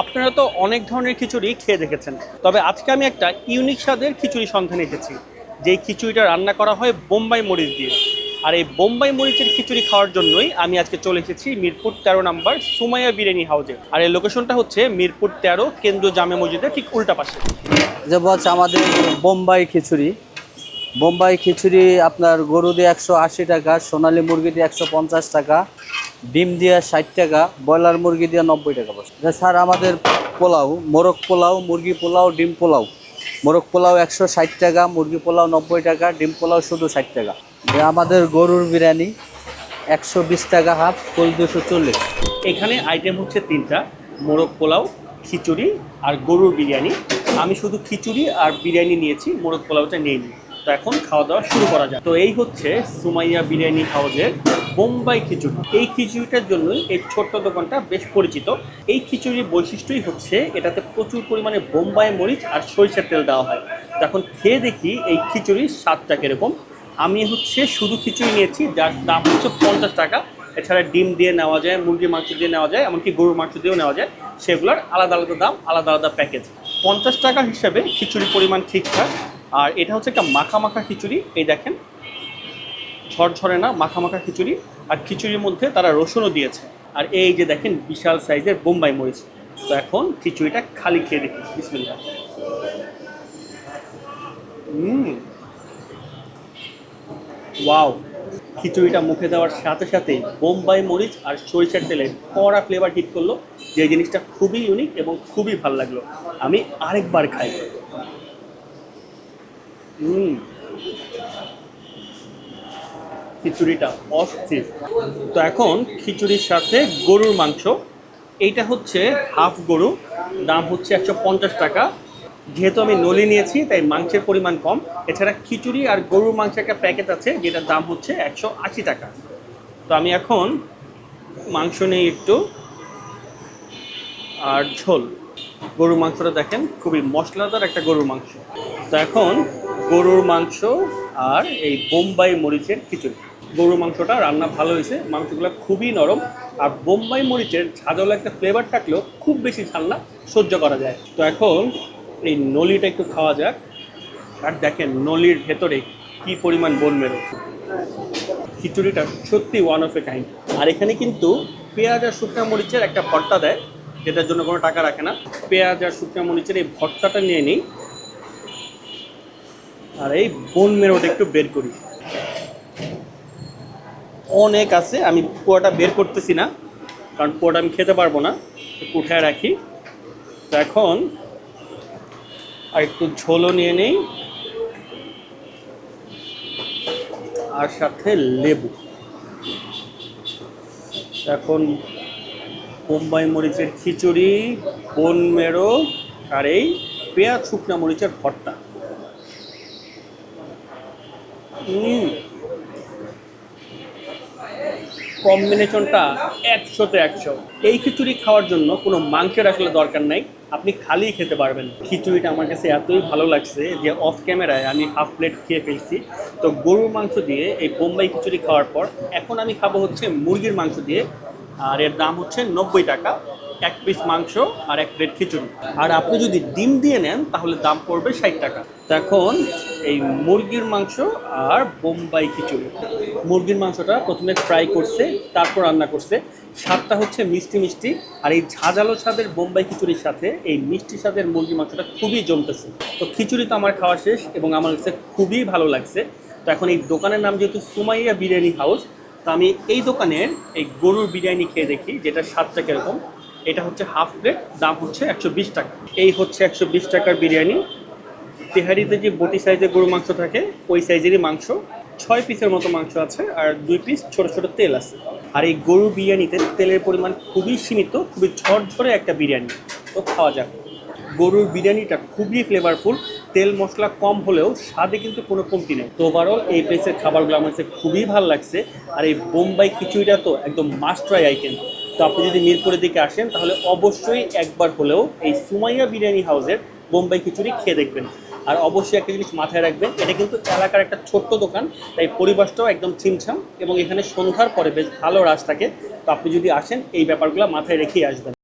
আপনারা তো অনেক ধরনের খিচুড়ি খেয়ে দেখেছেন। তবে আজকে আমি একটা ইউনিক স্বাদের খিচুড়ি সন্ধানে এসেছি। যেই খিচুড়িটা রান্না করা হয় বোম্বাই মরিচ দিয়ে। আর এই বোম্বাই মরিচের খিচুড়ি খাওয়ার জন্যই আমি আজকে চলে এসেছি মিরপুর তেরো নাম্বার সুমাইয়া বিরিয়ানি হাউসে আর এই লোকেশনটা হচ্ছে মিরপুর তেরো কেন্দ্রীয় জামে মসজিদের ঠিক উল্টা পাশে। যে হচ্ছে আমাদের বোম্বাই খিচুড়ি। বোম্বাই খিচুড়ি আপনার গরু দিয়ে একশো আশি টাকা, সোনালী মুরগি দিয়ে একশো পঞ্চাশ টাকা ডিম দিয়ে ষাট টাকা, ব্রয়লার মুরগি দিয়ে নব্বই টাকা যে স্যার, আমাদের পোলাও, মোরগ পোলাও, মুরগি পোলাও, ডিম পোলাও। মোরগ পোলাও একশো ষাট টাকা, মুরগি পোলাও নব্বই টাকা, ডিম পোলাও শুধু ষাট টাকা। আমাদের গরুর বিরিয়ানি একশো বিশ টাকা হাফ, ফুল দুশো চল্লিশ। এখানে আইটেম হচ্ছে তিনটা, মোরগ পোলাও, খিচুড়ি আর গরুর বিরিয়ানি। আমি শুধু খিচুড়ি আর বিরিয়ানি নিয়েছি, মোরগ পোলাওটা নিয়ে নিই। তো এখন খাওয়া দাওয়া শুরু করা যায় তো এই হচ্ছে সুমাইয়া বিরিয়ানি হাউসের বোম্বাই খিচুড়ি। এই খিচুড়িটার জন্যই এই ছোট্ট দোকানটা বেশ পরিচিত। এই খিচুড়ির বৈশিষ্ট্যই হচ্ছে, এটাতে প্রচুর পরিমাণে বোম্বাই মরিচ আর সরিষার তেল দেওয়া হয়। তখন খেয়ে দেখি এই খিচুড়ির স্বাদটা কীরকম। আমি হচ্ছে শুধু খিচুড়ি নিয়েছি, যার দাম হচ্ছে পঞ্চাশ টাকা। এছাড়া ডিম দিয়ে নেওয়া যায়, মুরগির মাংস দিয়ে নেওয়া যায়, এমনকি গরুর মাংস দিয়েও নেওয়া যায়। সেগুলোর আলাদা আলাদা দাম, আলাদা আলাদা প্যাকেজ। পঞ্চাশ টাকা হিসাবে খিচুড়ির পরিমাণ ঠিকঠাক। আর এটা হচ্ছে একটা মাখা মাখা খিচুড়ি। এই দেখেন ঝরঝরে না মাখা মাখা খিচুড়ি, আর খিচুড়ির মধ্যে তারা রসুনও দিয়েছে। আর এই যে দেখেন বিশাল সাইজের বোম্বাই মরিচ। তো এখন খিচুড়িটা খালি খেয়ে দেখি। বিসমিল্লা হুম ওয়াও। খিচুড়িটা মুখে দেওয়ার সাথে সাথেই বোম্বাই মরিচ আর সরিষার তেলের কড়া ফ্লেভার হিট করল, যে জিনিসটা খুবই ইউনিক এবং খুবই ভালো লাগল। আমি আরেকবার খাই। হুম খিচুড়িটা অস্থির তো এখন খিচুড়ির সাথে গরুর মাংস। এইটা হচ্ছে হাফ গরু, দাম হচ্ছে একশো পঞ্চাশ টাকা। যেহেতু আমি নলি নিয়েছি, তাই মাংসের পরিমাণ কম। এছাড়া খিচুড়ি আর গরুর মাংসের একটা প্যাকেট আছে, যেটার দাম হচ্ছে একশো আশি টাকা। তো আমি এখন মাংস নিই একটু আর ঝোল। গরুর মাংসটা দেখেন, খুবই মশলাদার একটা গরুর মাংস। তো এখন গরুর মাংস আর এই বোম্বাই মরিচের খিচুড়ি। গরুর মাংসটা রান্না ভালো হয়েছে। মাংসগুলো খুবই নরম। আর বোম্বাই মরিচের ঝাঁঝালো একটা ফ্লেভার থাকলেও খুব বেশি ঝাল সহ্য করা যায়। তো এখন এই নলিটা একটু খাওয়া যাক। আর দেখেন নলির ভেতরে কি পরিমাণ বন মেরো খিচুড়িটা সত্যি ওয়ান অফ এ কাইন্ড আর এখানে কিন্তু পেঁয়াজ আর শুকনো মরিচের একটা ভর্তা দেয়, যেটার জন্য কোনো টাকা রাখে না। পেঁয়াজ আর শুকনো মরিচের এই ভর্তাটা নিয়ে নিই। আর এই বন মেরোটা একটু বের করি। অনেক আছে, আমি পুরোটা বের করতেছি না, কারণ পুরোটা আমি খেতে পারব না উঠায় রাখি। তো এখন আর একটু ঝোলও নিয়ে নেই, আর সাথে লেবু। এখন বোম্বাই মরিচের খিচুড়ি, বন মেরো, আর এই পেঁয়াজ শুকনা মরিচের ভর্তা। হুম কম্বিনেশনটা একশোতে একশো। এই খিচুড়ি খাওয়ার জন্য কোনো মাংসের আসলে দরকার নাই। আপনি খালি খেতে পারবেন। খিচুড়িটা আমার কাছে এতই ভালো লাগছে যে অফ ক্যামেরায় আমি হাফ প্লেট খেয়ে ফেলছি। তো গরুর মাংস দিয়ে এই বোম্বাই খিচুড়ি খাওয়ার পর এখন আমি খাব হচ্ছে মুরগির মাংস দিয়ে। আর এর দাম হচ্ছে নব্বই টাকা। এক পিস মাংস আর এক প্লেট খিচুড়ি। আর আপনি যদি ডিম দিয়ে নেন, তাহলে দাম পড়বে ষাট টাকা। এখন এই মুরগির মাংস আর বোম্বাই খিচুড়ি। মুরগির মাংসটা প্রথমে ফ্রাই করছে, তারপর রান্না করছে। স্বাদটা হচ্ছে মিষ্টি মিষ্টি, আর এই ঝাঁঝালো স্বাদের বোম্বাই খিচুড়ির সাথে এই মিষ্টি স্বাদের মুরগির মাংসটা খুবই জমতেছে। তো খিচুড়ি তো আমার খাওয়া শেষ এবং আমার কাছে খুবই ভালো লাগছে। তো এখন এই দোকানের নাম যেহেতু সুমাইয়া বিরিয়ানি হাউস, তো আমি এই দোকানের এই গরুর বিরিয়ানি খেয়ে দেখি যেটা স্বাদটা কীরকম। এটা হচ্ছে হাফ প্লেট, দাম হচ্ছে একশো বিশ টাকা। এই হচ্ছে একশো বিশ টাকার বিরিয়ানি। তেহারিতে যে বটি সাইজের গরু মাংস থাকে, ওই সাইজেরই মাংস। ছয় পিসের মতো মাংস আছে আর দুই পিস ছোট ছোট তেল আছে। আর এই গরুর বিরিয়ানিতে তেলের পরিমাণ খুবই সীমিত, খুবই ঝরঝরে একটা বিরিয়ানি। তো খাওয়া যাক। গরুর বিরিয়ানিটা খুবই ফ্লেভারফুল তেল মশলা কম হলেও স্বাদে কিন্তু কোনো কমতি নেই। তো ওভারঅল এই প্লেসের খাবারগুলো আমার কাছে খুবই ভালো লাগছে। আর এই বোম্বাই খিচুড়িটা তো একদম মাস্ট ট্রাই আইটেম তো আপনি যদি মিরপুরের দিকে আসেন, তাহলে অবশ্যই একবার হলেও এই সুমাইয়া বিরিয়ানি হাউসের বোম্বাই খিচুড়ি খেয়ে দেখবেন। আর অবশ্যই একটা জিনিস মাথায় রাখবেন, এটা কিন্তু এলাকার একটা ছোট্ট দোকান, তাই পরিবেশটাও একদম ছিমছাম এবং এখানে সন্ধ্যার পরে বেশ ভালো রাস্তাকে তো আপনি যদি আসেন, এই ব্যাপারগুলো মাথায় রেখেই আসবেন।